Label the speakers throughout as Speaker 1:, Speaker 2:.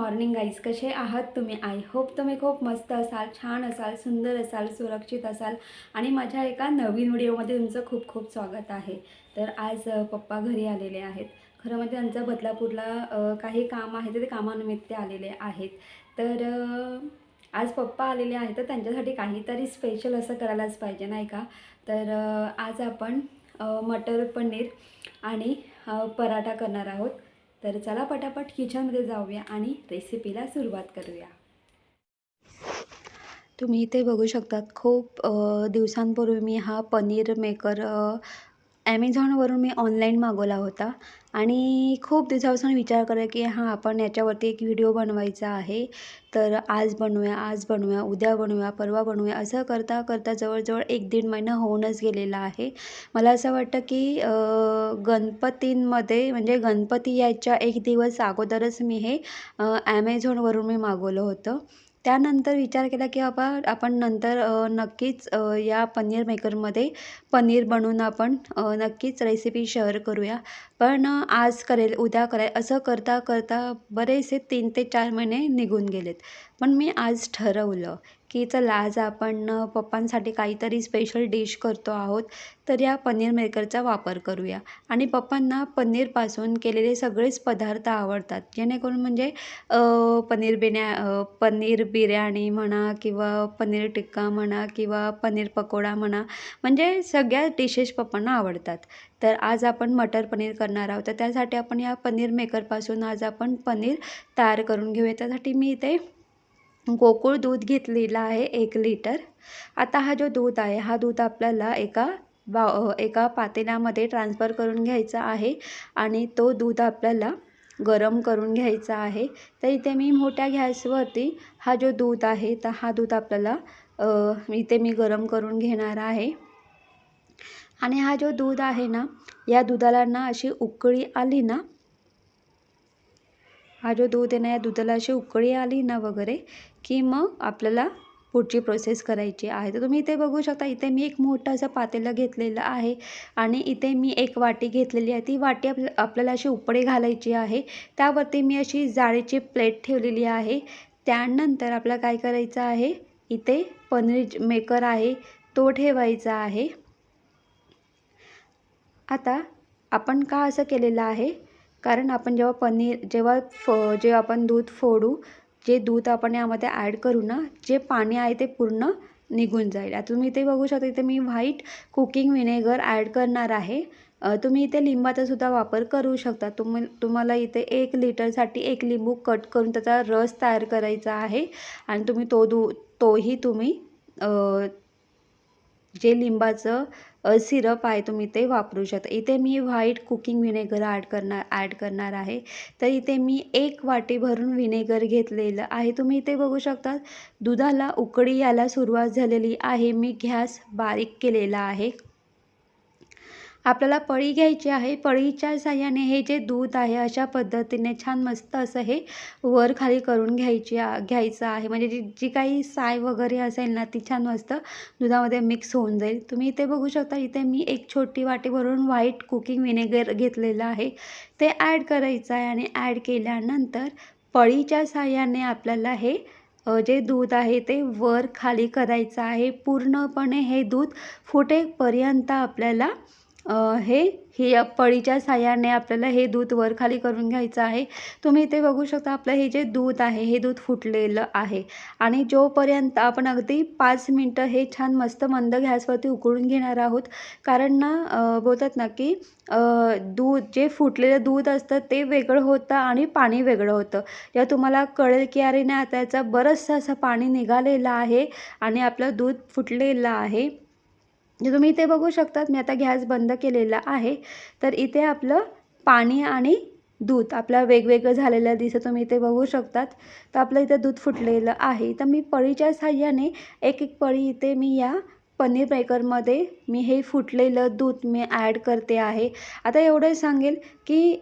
Speaker 1: Morning guys कसे आहात तुम्ही? आय होप तुम्ही खूप मस्त असाल छान असाल सुंदर असाल सुरक्षित असाल. आणि माझ्या एका नवीन व्हिडिओमध्ये तुमचं खूप खूप स्वागत आहे. तर आज पप्पा घरी आलेले आहेत. खरं म्हणजे त्यांचं बदलापूरला काही काम आहे ते कामानिमित्त आलेले आहेत. तर आज पप्पा आलेले आहेत तर त्यांच्यासाठी काहीतरी स्पेशल असं करायलाच पाहिजे नाही का? तर आज आपण मटर पनीर आणि पराठा करणार आहोत. तर चला पटापट किचनमध्ये जाऊया आणि रेसिपीला सुरुवात करूया. तुम्ही इथे बघू शकतात खूप दिवसांपूर्वी मी हा पनीर मेकर ॲमेझॉनवरून मी ऑनलाईन मागवला होता. आणि खूप दिवसापासून विचार करे की हां आपण याच्यावरती एक व्हिडिओ बनवायचा आहे. तर आज बनवूया आज बनवूया उद्या बनवूया परवा बनवूया असं करता करता जवळजवळ एक दीड महिना होऊनच गेलेला आहे. मला असं वाटतं की गणपतींमध्ये म्हणजे गणपती यायच्या एक दिवस अगोदरच मी हे ॲमेझॉनवरून मी मागवलं होतं. त्यानंतर विचार केला की बाबा आपण नंतर नक्कीच या पनीर मेकरमध्ये पनीर बनवून आपण नक्कीच रेसिपी शेअर करूया. पण आज करेल उद्या करेल असं करता करता बरेचसे तीन ते चार महिने निघून गेलेत. पण मी आज ठरवलं की चला आज आपण पप्पांसाठी काहीतरी स्पेशल डिश करतो आहोत तर या पनीर मेकरचा वापर करूया. आणि पप्पांना पनीरपासून केलेले सगळेच पदार्थ आवडतात. जेणेकरून म्हणजे पनीर बिन्या पनीर बिर्याणी म्हणा किंवा पनीर टिक्का म्हणा किंवा पनीर पकोडा म्हणा म्हणजे सगळ्या डिशेस पप्पांना आवडतात. तर आज आपण मटर पनीर करणार आहोत. तर त्यासाठी आपण या पनीर मेकरपासून आज आपण पनीर तयार करून घेऊया. त्यासाठी मी इथे गोकुळ दूध घेतलेलं आहे एक लिटर. आता हा जो दूध आहे हा दूध आपल्याला एका बा एका पातेल्यामध्ये ट्रान्सफर करून घ्यायचा आहे आणि तो दूध आपल्याला गरम करून घ्यायचा आहे. तर इथे मी मोठ्या गॅसवरती हा जो दूध आहे तर हा दूध आपल्याला इथे मी गरम करून घेणार आहे. आणि हा जो दूध आहे ना या दुधाला ना अशी उकळी आली ना हा जो दूध आहे ना या दुधाला अशी उकळी आली ना वगैरे की मग आपल्याला पुढची प्रोसेस करायची आहे. तर तुम्ही इथे बघू शकता इथे मी एक मोठं असं पातेलं घेतलेलं आहे आणि इथे मी एक वाटी घेतलेली आहे. ती वाटी आपल्या आपल्याला अशी उपडे घालायची आहे. त्यावरती मी अशी जाळीची प्लेट ठेवलेली आहे. त्यानंतर आपल्याला काय करायचं आहे इथे पनीर मेकर आहे तो ठेवायचा आहे. आता आपण का असं केलेलं आहे कारण आपण जेव्हा पनीर जेव्हा फ जेव्हा आपण दूध फोडू जे दूध आपण यामध्ये ॲड करू ना जे पाणी आहे ते पूर्ण निघून जाईल. आता तुम्ही इथे बघू शकता इथे मी व्हाईट कुकिंग विनेगर ॲड करणार आहे. तुम्ही इथे लिंबाचा सुद्धा वापर करू शकता. तुम्ही तुम्हाला इथे एक लिटरसाठी एक लिंबू कट करून त्याचा रस तयार करायचा आहे. आणि तुम्ही तो दू तोही तुम्ही जे लिंबाचं सिरप आहे तुम्ही ते वापरू शकता. इथे मी व्हाईट कुकिंग व्हिनेगर ॲड करणार ॲड करणार आहे. तर इथे मी एक वाटी भरून व्हिनेगर घेतलेलं आहे. तुम्ही इथे बघू शकता दुधाला उकडी यायला सुरुवात झालेली आहे. मी गॅस बारीक केलेला आहे. आपल्याला पळी घ्यायची आहे. पळीच्या साह्याने हे जे दूध आहे अशा पद्धतीने छान मस्त असं हे वर खाली करून घ्यायची घ्यायचं आहे. म्हणजे जी जी काही साय वगैरे असेल ना ती छान मस्त दुधामध्ये मिक्स होऊन जाईल. तुम्ही इथे बघू शकता इथे मी एक छोटी वाटी भरून व्हाईट कुकिंग विनेगर घेतलेलं आहे. ते ॲड करायचं आहे आणि ॲड केल्यानंतर पळीच्या साह्याने आपल्याला हे जे दूध आहे ते वर खाली करायचं आहे. पूर्णपणे हे दूध फुटेपर्यंत आपल्याला हे ही पळीच्या साह्याने आपल्याला हे दूध वर खाली करून घ्यायचं आहे. तुम्ही इथे बघू शकता आपलं हे जे दूध आहे हे दूध फुटलेलं आहे. आणि जोपर्यंत आपण अगदी पाच मिनटं हे छान मस्त मंद गॅसवरती उकळून घेणार आहोत कारण ना बोलतात ना की दूध जे फुटलेलं दूध असतं ते वेगळं होतं आणि पाणी वेगळं होतं. जेव्हा तुम्हाला कळेल की अरे नाही आता बरंचसं असं पाणी निघालेलं आहे आणि आपलं दूध फुटलेलं आहे. म्हणजे तुम्ही इथे बघू शकतात मी आता गॅस बंद केलेला आहे. तर इथे आपलं पाणी आणि दूध आपलं वेगवेगळं झालेलं दिसतं तुम्ही इथे बघू शकतात. तर आपलं इथं दूध फुटलेलं आहे. तर मी पळीच्या साह्याने एक एक पळी इथे मी या पनीर ब्रेकरमध्ये मी हे फुटलेलं दूध मी ॲड करते आहे. आता एवढं सांगेल की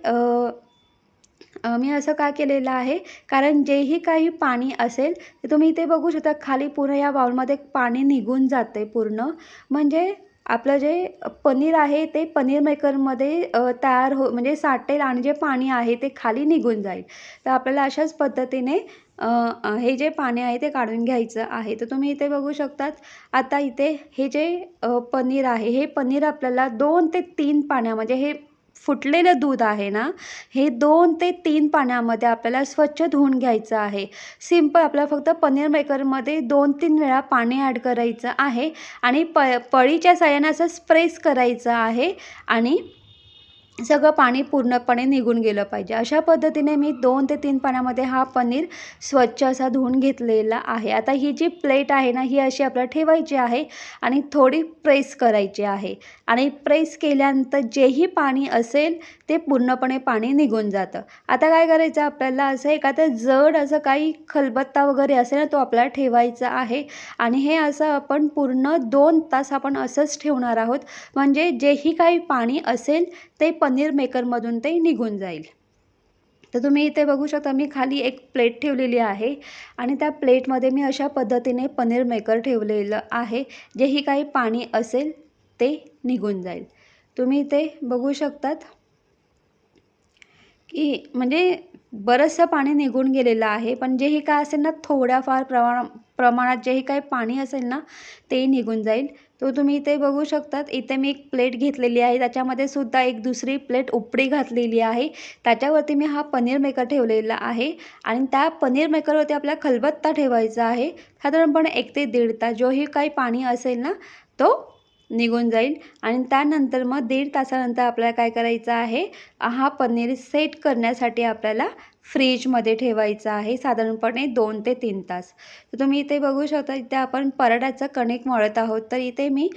Speaker 1: मी असं का केलेलं आहे? कारण जेही काही पाणी असेल ते तुम्ही इथे बघू शकता खाली पूर्ण या बाउलमध्ये पाणी निघून जाते पूर्ण. म्हणजे आपलं जे पनीर आहे ते पनीर मेकरमध्ये तयार हो म्हणजे साठेल आणि जे पाणी आहे ते खाली निघून जाईल. तर आपल्याला अशाच पद्धतीने हे जे पाणी आहे ते काढून घ्यायचं आहे. तर तुम्ही इथे बघू शकतात आता इथे हे जे पनीर आहे हे पनीर आपल्याला दोन ते तीन पाण्यामध्ये हे फुटलेलं दूध आहे ना हे दोन ते तीन पाण्यामध्ये आपल्याला स्वच्छ धुवून घ्यायचं आहे. सिंपल आपल्याला फक्त पनीर मेकरमध्ये दोन तीन वेळा पाणी ॲड करायचं आहे आणि प पळीच्या साह्याने असं स्प्रेस करायचं आहे आणि सगळं पाणी पूर्णपणे निघून गेलं पाहिजे. अशा पद्धतीने मी दोन ते तीन पाण्यामध्ये हा पनीर स्वच्छ असा धुवून घेतलेला आहे. आता ही जी प्लेट आहे ना ही अशी आपल्याला ठेवायची आहे आणि थोडी प्रेस करायची आहे. आणि प्रेस केल्यानंतर जेही पाणी असेल ते पूर्णपणे पाणी निघून जातं. आता काय करायचं? आपल्याला असं एखादं जड असं काही खलबत्ता वगैरे असेल ना तो आपल्याला ठेवायचा आहे. आणि हे असं आपण पूर्ण दोन तास आपण असंच ठेवणार आहोत. म्हणजे जेही काही पाणी असेल ते पनीर मेकरमधून ते निघून जाईल. तर तुम्ही इथे बघू शकता मी खाली एक प्लेट ठेवलेली आहे आणि त्या प्लेटमध्ये मी अशा पद्धतीने पनीर मेकर ठेवलेलं आहे जेही काही पाणी असेल ते निघून जाईल. तुम्ही इथे बघू शकतात की म्हणजे बरंचसं पाणी निघून गेलेलं आहे पण जेही काय असेल ना थोड्याफार प्रमाण प्रमाणात जेही काही पाणी असेल ना ते निघून जाईल. तो तुम्ही इथे बघू शकतात. इथे मी एक प्लेट घेतलेली आहे. त्याच्यामध्ये सुद्धा एक दुसरी प्लेट उपडी घातलेली आहे. त्याच्यावरती मी हा पनीर मेकर ठेवलेला आहे. आणि त्या पनीर मेकरवरती आपल्याला खलबत्ता ठेवायचा आहे. साधारणपणे एक ते दीड तास. जोही काही पाणी असेल ना तो निघून जाईल. आणि त्यानंतर मग दीड तासानंतर आपल्याला काय करायचं आहे? हा पनीर सेट करण्यासाठी आपल्याला फ्रीजमध्ये ठेवायचा आहे साधारणपणे दोन ते तीन तास. तर तुम्ही इथे बघू शकता इथे आपण पराठ्याचं कणिक मळत आहोत. तर इथे मी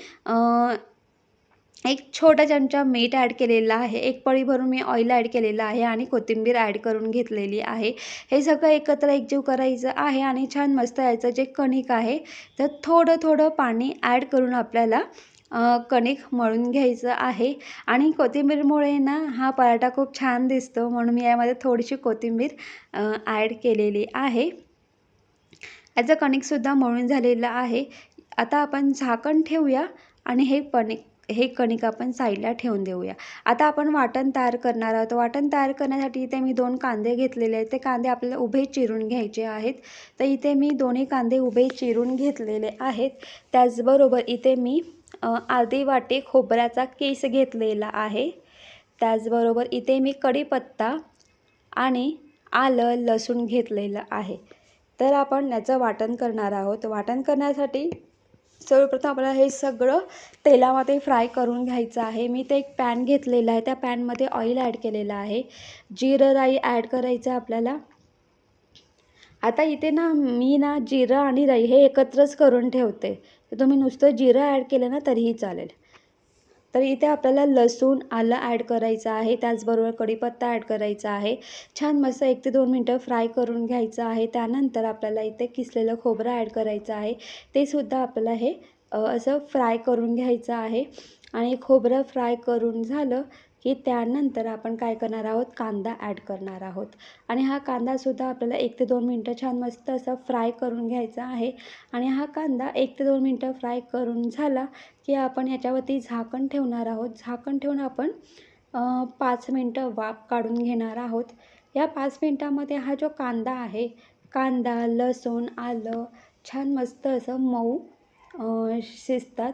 Speaker 1: एक छोटा चमचा मीठ ॲड केलेला आहे. एक पळी भरून मी ऑइल ॲड केलेलं आहे आणि कोथिंबीर ॲड करून घेतलेली आहे. हे सगळं एकत्र एकजीव करायचं आहे आणि छान मस्त याचं जे कणिक आहे तर थोडं थोडं पाणी ॲड करून आपल्याला कणिक मळून घ्यायचं आहे. आणि कोथिंबीरमुळे ना हा पराठा खूप छान दिसतो. म्हणून मी यामध्ये थोडीशी कोथिंबीर ॲड केलेली आहे. याचं कणिकसुद्धा मळून झालेलं आहे. आता आपण झाकण ठेवूया आणि हे कणिक हे कणिक आपण साईडला ठेवून देऊया. आता आपण वाटण तयार करणार आहोत. वाटण तयार करण्यासाठी इथे मी दोन कांदे घेतलेले आहेत. ते कांदे आपल्याला उभे चिरून घ्यायचे आहेत. तर इथे मी दोन्ही कांदे उभे चिरून घेतलेले आहेत. त्याचबरोबर इथे मी अर्धी वाटी खोबऱ्याचा केस घेतलेला आहे. त्याचबरोबर इथे मी कढीपत्ता आणि आलं लसूण घेतलेलं आहे. तर आपण याचं वाटण करणार आहोत. वाटण करण्यासाठी सर्वप्रथम आपल्याला हे सगळं तेलामध्ये फ्राय करून घ्यायचं आहे. मी ते एक पॅन घेतलेलं आहे. त्या पॅनमध्ये ऑइल ॲड केलेलं आहे. जिरं राई ॲड करायचं आपल्याला. आता इथे ना मी ना जिरं आणि राई हे एकत्रच करून ठेवते. तर तुम्ही नुसतं जिरं ॲड केलं ना तरीही चालेल. तर इथे आपल्याला लसूण आलं ॲड करायचं आहे. त्याचबरोबर कढीपत्ता ॲड करायचा आहे. छान मस्त एक ते दोन मिनटं फ्राय करून घ्यायचं आहे. त्यानंतर आपल्याला इथे किसलेलं खोबरं ॲड करायचं आहे. ते सुद्धा आपल्याला हे असं फ्राय करून घ्यायचं आहे. आणि खोबरं फ्राय करून झालं की त्यानंतर आपण काय करणार आहोत? कांदा ॲड करणार आहोत. आणि हा कांदासुद्धा आपल्याला एक ते दोन मिनटं छान मस्त असं फ्राय करून घ्यायचा आहे. आणि हा कांदा एक ते दोन मिनटं फ्राय करून झाला की आपण याच्यावरती झाकण ठेवणार आहोत. झाकण ठेवून आपण पाच मिनटं वाफ काढून घेणार आहोत. या पाच मिनटामध्ये हा जो कांदा आहे कांदा लसूण आलं छान मस्त असं मऊ शिजतात.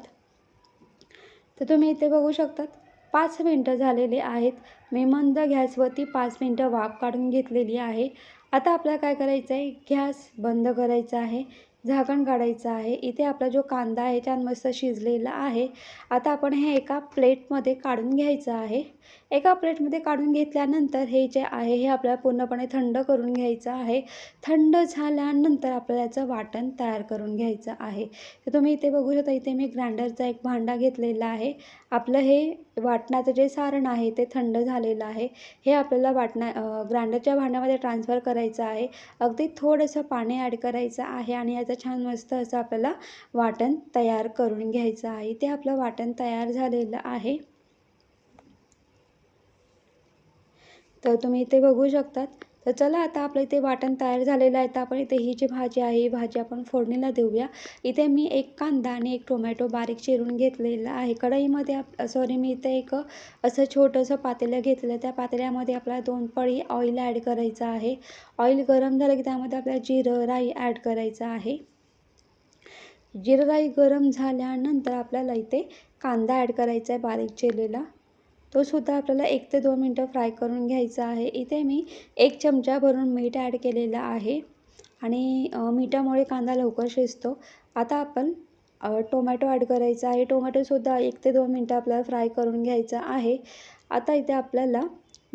Speaker 1: तर तुम्ही इथे बघू शकतात. पाच मिनटं झालेले आहेत. मी मंद गॅसवरती पाच मिनटं वाफ काढून घेतलेली आहे. आता आपल्याला काय करायचं आहे? गॅस बंद करायचा आहे. झाकण काढायचं आहे. इथे आपला जो कांदा आहे छान मस्त शिजलेला आहे. आता आपण हे एका प्लेटमध्ये काढून घ्यायचं आहे. एका प्लेटमध्ये काढून घेतल्यानंतर हे जे आहे हे आपल्याला पूर्णपणे थंड करून घ्यायचं आहे. थंड झाल्यानंतर आपल्याला याचं वाटण तयार करून घ्यायचं आहे. तर तुम्ही इथे बघू शकता इथे मी ग्राइंडरचा एक भांडा घेतलेला आहे. आपलं हे वाटणाचं जे सारण आहे ते थंड झालेलं आहे. हे आपल्याला वाटणा ग्राइंडरच्या भांड्यामध्ये ट्रान्सफर करायचं आहे. अगदी थोडंसं पाणी ॲड करायचं आहे आणि याचं छान मस्त असं आपल्याला वाटण तयार करून घ्यायचं आहे. ते आपलं वाटण तयार झालेलं आहे. तर तुम्ही इथे बघू शकतात तर चला आता आपलं इथे वाटण तयार झालेलं आहे. तर आपण इथे ही जी भाजी आहे ही भाजी आपण फोडणीला देऊया. इथे मी एक कांदा आणि एक टोमॅटो बारीक चिरून घेतलेला आहे. कढईमध्ये आप सॉरी मी इथे एक असं छोटंसं पातेलं घेतलं. त्या पातेल्यामध्ये आपल्याला दोन पळी ऑइल ॲड करायचं आहे. ऑइल गरम झालं की त्यामध्ये आपल्याला जिरं राई ॲड करायचं आहे. जिरं राई गरम झाल्यानंतर आपल्याला इथे कांदा ॲड करायचा आहे बारीक चिरलेला. तो सुद्धा आपल्याला एक ते दोन मिनटं फ्राय करून घ्यायचा आहे. इथे मी एक चमचा भरून मीठ ॲड केलेलं आहे आणि मिठामुळे कांदा लवकर शिजतो. आता आपण टोमॅटो ॲड करायचा आहे. टोमॅटोसुद्धा एक ते दोन मिनटं आपल्याला फ्राय करून घ्यायचा आहे. आता इथे आपल्याला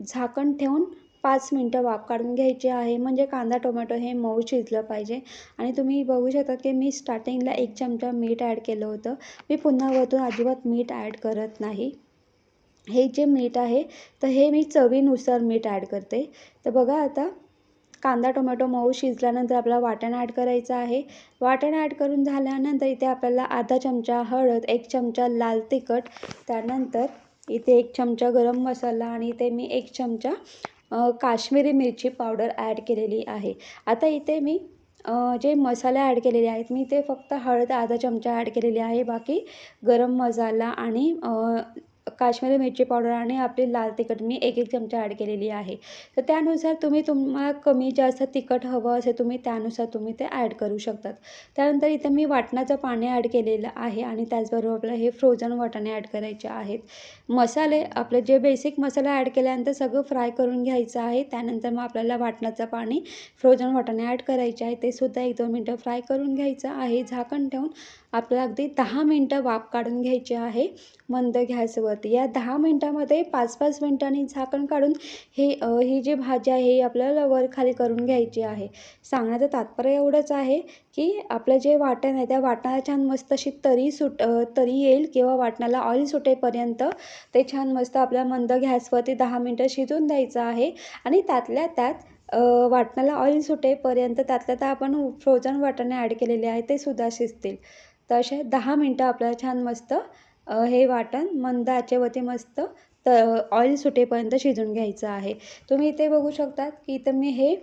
Speaker 1: झाकण ठेवून पाच मिनटं वाफ काढून घ्यायची आहे. म्हणजे कांदा टोमॅटो हे मऊ शिजलं पाहिजे. आणि तुम्ही बघू शकता की मी स्टार्टिंगला एक चमचा मीठ ॲड केलं होतं. मी पुन्हा वरतून अजिबात मीठ ॲड करत नाही. हे जे मीठ आहे तर हे मी चवीनुसार मीठ ॲड करते. तर बघा आता कांदा टोमॅटो मऊ शिजल्यानंतर आपल्याला वाटण ॲड करायचं आहे. वाटण ॲड करून झाल्यानंतर इथे आपल्याला अर्धा चमचा हळद एक चमचा लाल तिखट त्यानंतर इथे एक चमचा गरम मसाला आणि इथे मी एक चमचा काश्मीरी मिरची पावडर ॲड केलेली आहे. आता इथे मी जे मसाले ॲड केलेले आहेत मी ते फक्त हळद अर्धा चमचा ॲड केलेली आहे. बाकी गरम मसाला आणि काश्मीरी मिरची पावडर आणि आपली लाल तिखट मी एक एक चमचा ॲड केलेली आहे. तर त्यानुसार तुम्ही तुम्हाला कमी जास्त तिखट हवं असेल तुम्ही त्यानुसार तुम्ही ते ॲड करू शकतात. त्यानंतर इथं मी वाटणाचं पाणी ॲड केलेलं आहे आणि त्याचबरोबर आपलं हे फ्रोझन वाटाणे ॲड करायचे आहेत. मसाले आपले जे बेसिक मसाले ॲड केल्यानंतर सगळं फ्राय करून घ्यायचं आहे. त्यानंतर मग आपल्याला वाटणाचं पाणी फ्रोझन वाटाणे ॲड करायचे आहे. ते सुद्धा एक दोन मिनटं फ्राय करून घ्यायचं आहे. झाकण ठेवून आपल्याला अगदी दहा मिनटं वाफ काढून घ्यायची आहे. मंद गॅसवरती या दहा मिनटामध्ये पाच पाच मिनटांनी झाकण काढून हे ही जी भाजी आहे ही आपल्याला वर खाली करून घ्यायची आहे. सांगण्याचं तात्पर्य एवढंच आहे की आपलं जे वाटण आहे त्या वाटणाला छान मस्त अशी तरी सुट तरी येईल किंवा वाटणाला ऑइल सुटेपर्यंत ते छान मस्त आपल्या मंद गॅसवरती दहा मिनटं शिजून द्यायचं आहे आणि त्यातल्या त्यात वाटणाला ऑइल सुटेपर्यंत त्यातल्या त्या आपण फ्रोझन वाटाणे ॲड केलेले आहे ते सुद्धा शिजतील. तर असे दहा मिनटं आपल्याला छान मस्त हे वाटण मंद आचेवरती मस्त त ऑइल सुटेपर्यंत शिजून घ्यायचं आहे. तुम्ही इथे बघू शकतात की इथं मी हे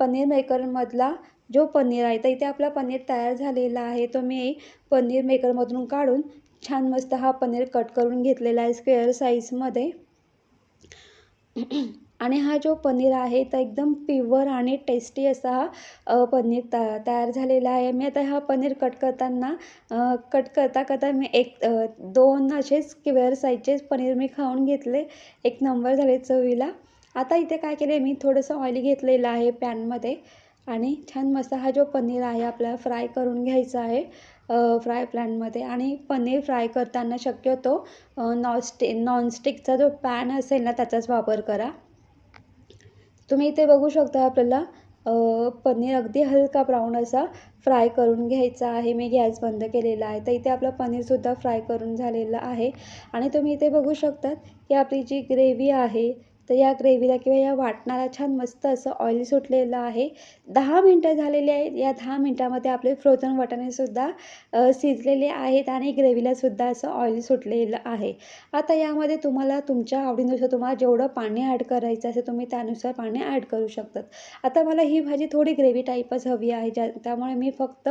Speaker 1: पनीर मेकरमधला जो पनीर आहे तर इथे आपला पनीर तयार झालेला आहे. तो मी पनीर मेकरमधून काढून छान मस्त हा पनीर कट करून घेतलेला आहे स्क्वेअर साईजमध्ये आणि हा जो पनीर आहे तर एकदम प्युअर आणि टेस्टी असा हा पनीर त तयार झालेला आहे. मी आता हा पनीर कट करताना कट करता करता मी एक दोन असेच स्क्वेअर साईजचेच पनीर मी खाऊन घेतले. एक नंबर झाले चवीला. आता इथे काय केले मी थोडंसं ऑइल घेतलेलं आहे पॅनमध्ये आणि छान मस्त हा जो पनीर आहे आपल्याला फ्राय करून घ्यायचा आहे फ्राय पॅनमध्ये आणि पनीर फ्राय करताना शक्यतो नॉनस्टिक नॉनस्टिकचा जो पॅन असेल ना त्याचाच वापर करा. तुम्ही इथे बघू शकता आपल्याला पनीर अगदी हलका ब्राऊन असा फ्राय करून घ्यायचा आहे. मी गॅस बंद केलेला आहे. तर इथे आपलं पनीरसुद्धा फ्राय करून झालेलं आहे. आणि तुम्ही इथे बघू शकतात की आपली जी ग्रेव्ही आहे तर या ग्रेव्हीला किंवा या वाटणाला छान मस्त असं ऑइल सुटलेलं आहे. दहा मिनटं झालेली आहेत. या दहा मिनटामध्ये आपले फ्रोझन वाटाणेसुद्धा शिजलेले आहेत आणि ग्रेव्हीलासुद्धा असं ऑइल सुटलेलं आहे. आता यामध्ये तुम्हाला तुमच्या आवडीनुसार तुम्हाला जेवढं पाणी ॲड करायचं असेल तुम्ही त्यानुसार पाणी ॲड करू शकतात. आता मला ही भाजी थोडी ग्रेव्ही टाईपच हवी आहे. ज्या त्यामुळे मी फक्त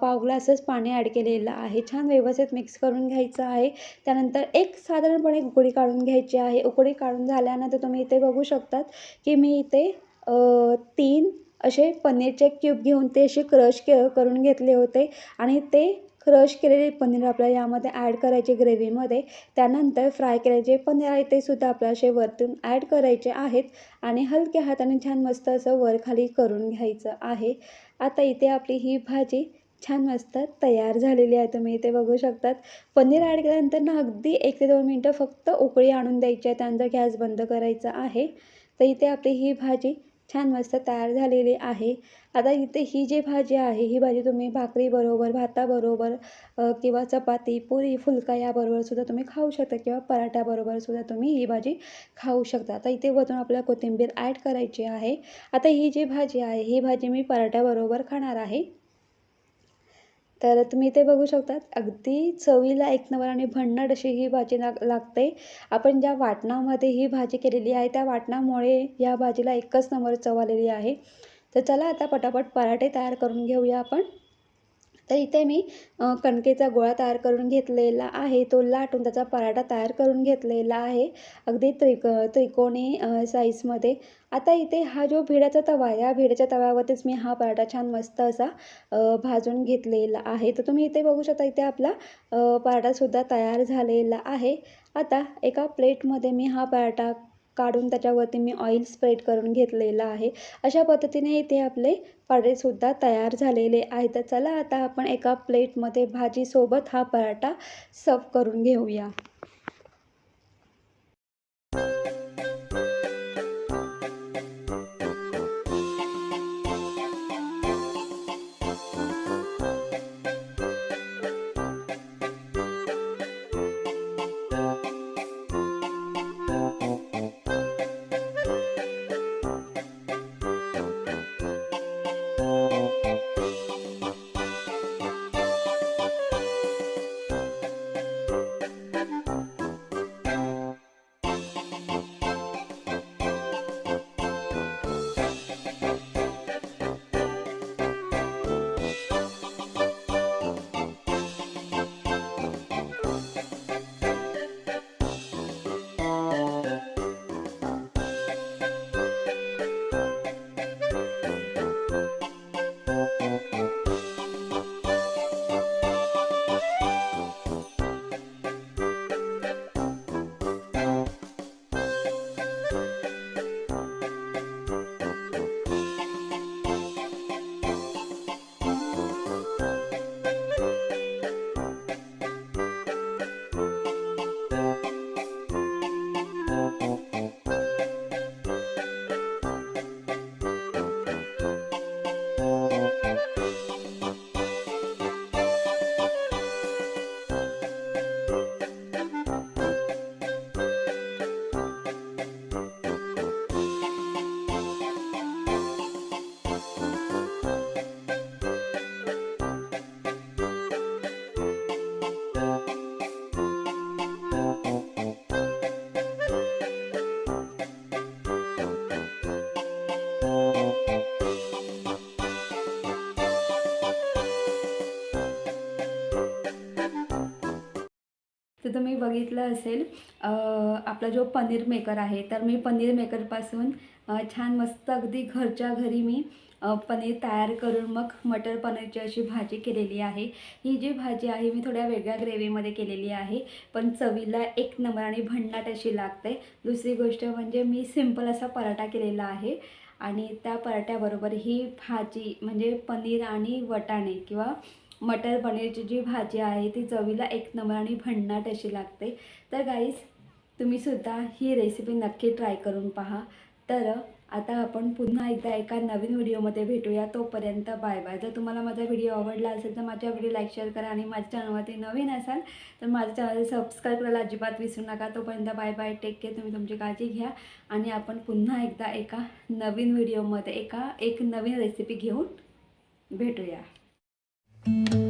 Speaker 1: पाव ग्लासच पाणी ॲड केलेलं आहे. छान व्यवस्थित मिक्स करून घ्यायचं आहे. त्यानंतर एक साधारणपणे उकळी काढून घ्यायची आहे. उकळी काढून झाल्यानंतर तुम्ही इथे बघू शकतात की मी इथे तीन असे पनीरचे क्यूब घेऊन ते असे क्रश के करून घेतले होते. आणि ते क्रश केलेले पनीर आपल्याला यामध्ये ॲड करायचे ग्रेव्हीमध्ये त्यानंतर फ्राय केलेले पनीर आहे ते सुद्धा आपल्याला असे वरतून ॲड करायचे आहेत. आणि हलक्या हाताने छान मस्त असं वर खाली करून घ्यायचं आहे. आता इथे आपली ही भाजी छान मस्त तयार झालेली आहे तुम्ही इथे बघू शकतात. पनीर ॲड केल्यानंतर ना अगदी एक ते दोन मिनटं फक्त उकळी आणून द्यायची आहे. त्यानंतर गॅस बंद करायचा आहे. तर इथे आपली ही भाजी छान मस्त तयार झालेली आहे. आता इथे ही जी भाजी आहे ही भाजी तुम्ही भाकरीबरोबर भाताबरोबर किंवा चपाती पुरी फुलका याबरोबर सुद्धा तुम्ही खाऊ शकता किंवा पराठ्याबरोबर सुद्धा तुम्ही ही भाजी खाऊ शकता. आता इथे वरून आपल्याला कोथिंबीर ॲड करायची आहे. आता ही जी भाजी आहे ही भाजी मी पराठ्याबरोबर खाणार आहे. तर तुम्ही ते बघू शकतात अगदी चवीला एक नंबर आणि भन्नट अशी ही भाजी लाग लागते. आपण ज्या वाटणामध्ये ही भाजी केलेली आहे त्या वाटणामुळे या भाजीला एकच नंबर चव आलेली आहे. तर चला आता पटापट पराठे तयार करून घेऊया आपण. तर इथे मी कणकेचा गोळा तयार करून घेतलेला आहे. तो लाटून त्याचा पराठा तयार करून घेतलेला आहे. अगदी त्रिक त्रिकोणी साईजमध्ये आता इथे हा जो भिड्याचा तवा आहे या भिड्याच्या तव्यावरतीच मी हा पराठा छान मस्त असा भाजून घेतलेला आहे. तर तुम्ही इथे बघू शकता इथे आपला पराठासुद्धा तयार झालेला आहे. आता एका प्लेटमध्ये मी हा पराठा काढून त्याच्यावरती मी ऑइल स्प्रेड करून घेतलेला आहे. अशा पद्धतीने इथे आपले पराठेसुद्धा तयार झालेले आहेत. तर चला आता आपण एका प्लेटमध्ये भाजीसोबत हा पराठा सर्व करून घेऊया. तर तुम्ही बघितलं असेल आपला जो पनीर मेकर आहे तर मी पनीर मेकरपासून छान मस्त अगदी घरच्या घरी मी पनीर तयार करून मग मटर पनीरची अशी भाजी केलेली आहे. ही जी भाजी आहे मी थोड्या वेगळ्या ग्रेव्हीमध्ये केलेली आहे पण चवीला एक नंबर आणि भन्नाट अशी लागते. दुसरी गोष्ट म्हणजे मी सिंपल असा पराठा केलेला आहे आणि त्या पराठ्याबरोबर ही भाजी म्हणजे पनीर आणि वटाणे किंवा मटर पनीरची जी भाजी आहे ती चवीला एक नंबर आणि भन्नाट अशी लागते. तर गाईज तुम्हीसुद्धा ही रेसिपी नक्की ट्राय करून पहा. तर आता आपण पुन्हा एकदा एका नवीन व्हिडिओमध्ये भेटूया. तोपर्यंत बाय बाय जर तुम्हाला माझा व्हिडिओ आवडला असेल तर माझ्या व्हिडिओ लाईक शेअर करा आणि माझ्या चॅनलवरती नवीन असाल तर माझ्या चॅनल सबस्क्राईब करायला अजिबात विसरू नका. तोपर्यंत बाय बाय टेक केअर तुम्ही तुमची काळजी घ्या. आणि आपण पुन्हा एकदा एका नवीन व्हिडिओमध्ये एका एक नवीन रेसिपी घेऊन भेटूया. Thank you.